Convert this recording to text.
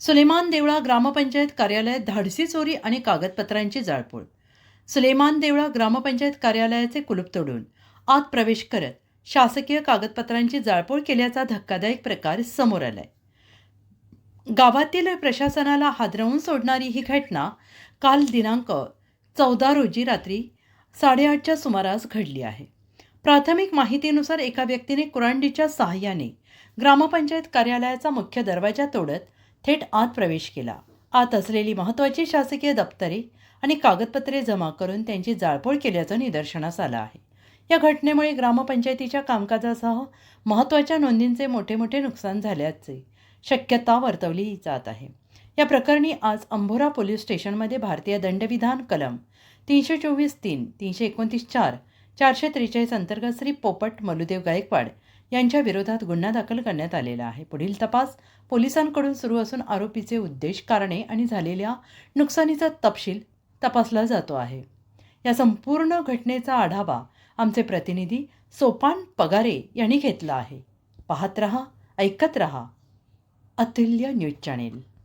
सुलेमान देवळा ग्रामपंचायत कार्यालयात धाडसी चोरी आणि कागदपत्रांची जाळपोळ. सुलेमान देवळा ग्रामपंचायत कार्यालयाचे कुलूप तोडून आत प्रवेश करत शासकीय कागदपत्रांची जाळपोळ केल्याचा धक्कादायक प्रकार समोर आलाय. गावातील प्रशासनाला हादरवून सोडणारी ही घटना काल दिनांक चौदा रोजी रात्री साडेआठच्या सुमारास घडली आहे. प्राथमिक माहितीनुसार एका व्यक्तीने कुरांडीच्या सहाय्याने ग्रामपंचायत कार्यालयाचा मुख्य दरवाजा तोडत थेट आत प्रवेश केला. आत असलेली महत्त्वाची शासकीय दप्तरे आणि कागदपत्रे जमा करून त्यांची जाळपोळ केल्याचं निदर्शनास आलं आहे. या घटनेमुळे ग्रामपंचायतीच्या कामकाजासह महत्त्वाच्या नोंदींचे मोठे मोठे नुकसान झाल्याचे शक्यता वर्तवली जात आहे. या प्रकरणी आज अंभोरा पोलीस स्टेशनमध्ये भारतीय दंडविधान कलम तीनशे चोवीस तीन तीनशे एकोणतीस चार चारशे त्रेचाळीस अंतर्गत श्री पोपट मलुदेव गायकवाड यांच्या विरोधात गुन्हा दाखल करण्यात आलेला आहे. पुढील तपास पोलिसांकडून सुरू असून आरोपीचे उद्देश कारणे आणि झालेल्या नुकसानीचा तपशील तपासला जातो आहे. या संपूर्ण घटनेचा आढावा आमचे प्रतिनिधी सोपान पगारे यांनी घेतला आहे. पाहत रहा ऐकत रहा. अतुल्य न्यूज चॅनेल.